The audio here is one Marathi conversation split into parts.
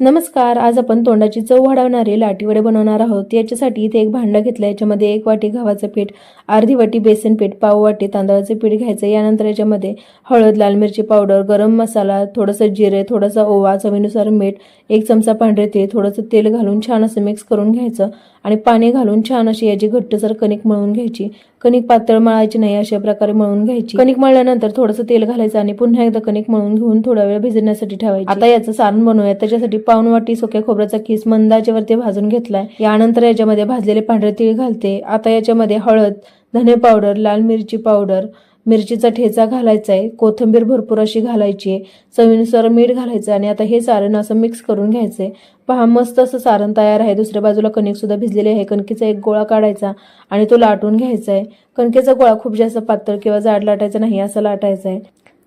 नमस्कार आज आपण तोंडाची चव वाढवणारे लाटीवडे बनवणार आहोत. याच्यासाठी इथे एक भांडं घेतलं याच्यामध्ये एक वाटी गव्हाचं पीठ अर्धी वाटी बेसन पीठ पाव वाटी तांदळाचं पीठ घ्यायचं. यानंतर याच्यामध्ये हळद लाल मिरची पावडर गरम मसाला थोडंसं जिरे थोडासा ओवा चवीनुसार मीठ एक चमचा पांढरे तेल थोडंसं तेल घालून छान असं मिक्स करून घ्यायचं आणि पाणी घालून छान अशी याची घट्टसर कणिक मळून घ्यायची. कणिक पातळ मळायची नाही अशा प्रकारे मळून घ्यायची. कणिक मळल्यानंतर थोडंसं तेल घालायचं आणि पुन्हा एकदा कणिक मळून घेऊन थोडा वेळ भिजण्यासाठी ठेवायची. आता याचं सारण बनवूया त्याच्यासाठी पाऊन वाटी सुक्या खोबऱ्याचा किस मंदाच्यावरती भाजून घेतलाय. यानंतर याच्यामध्ये भाजलेले पांढरे तीळ घालते. आता याच्यामध्ये हळद धने पावडर लाल मिरची पावडर मिरचीचा ठेचा घालायचा आहे कोथिंबीर भरपूर अशी घालायची आहे चवीनुसार मीठ घालायचं आणि आता हे सारण असं मिक्स करून घ्यायचं आहे पहा मस्त असं सारण तयार आहे. दुसऱ्या बाजूला कणिकसुद्धा भिजलेले भिजलेली आहे. कणकीचा एक गोळा काढायचा आणि तो लाटून घ्यायचा आहे कणकेचा गोळा खूप जास्त पातळ किंवा जाड लाटायचा नाही असं लाटायचं आहे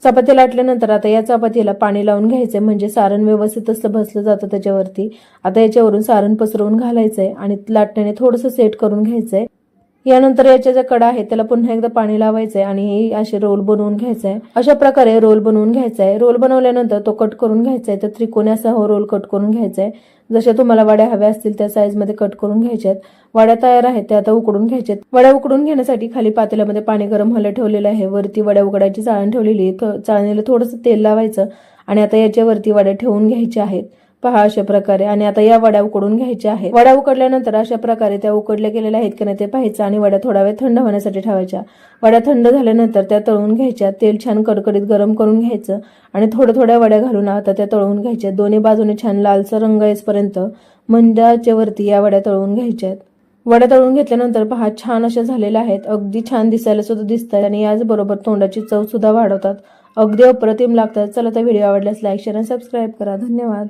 चपाती लाटल्यानंतर आता या चपातीला पाणी लावून घ्यायचंय. म्हणजे सारण व्यवस्थित असं बसलं जातं त्याच्यावरती. आता याच्यावरून सारण पसरवून घालायचंय आणि लाटण्याने थोडंसं सेट करून घ्यायचंय. यानंतर याच्या ज्या कडा आहे त्याला पुन्हा एकदा पाणी लावायचंय आणि असे रोल बनवून घ्यायचंय. अशा प्रकारे रोल बनवून घ्यायचाय. रोल बनवल्यानंतर तो कट करून घ्यायचाय. तर त्रिकोणी असा हो रोल कट करून घ्यायचाय. जशा तुम्हाला वड्या हव्या असतील त्या साईजमध्ये कट करून घ्यायच्यात. वड्या तयार आहेत त्या आता उकडून घ्यायच्यात. वड्या उकडून घेण्यासाठी खाली पातेल्यामध्ये पाणी गरम व्हायला ठेवलेलं आहे. वरती वड्या उकडायची चाळण ठेवलेली आहे. चाळणीला थोडंसं तेल लावायचं आणि आता याच्यावरती वड्या ठेवून घ्यायच्या आहेत. पहा अशा प्रकारे. आणि आता या वड्या उकडून घ्यायच्या आहेत. वड्या उकडल्यानंतर अशा प्रकारे त्या उकडल्या गेलेल्या आहेत की नाही ते पाहायचं आणि वड्या थोडा वेळ थंड होण्यासाठी ठेवायच्या. वड्या थंड झाल्यानंतर त्या तळून घ्यायच्या. तेल छान कडकडीत गरम करून घ्यायचं आणि थोड्या थोड्या वड्या घालून आता त्या तळून घ्यायच्या. दोन्ही बाजूने छान लालसर रंग येईपर्यंत मंदाच्या वरती या वड्या तळून घ्यायच्या वड्या तळून घेतल्यानंतर पहा छान अशा झालेल्या आहेत. अगदी छान दिसायला सुद्धा दिसतात आणि याचबरोबर तोंडाची चव सुद्धा वाढवतात. अगदी अप्रतिम लागतात. चला तर व्हिडिओ आवडल्यास लाईक शेअर आणि सबस्क्राईब करा. धन्यवाद.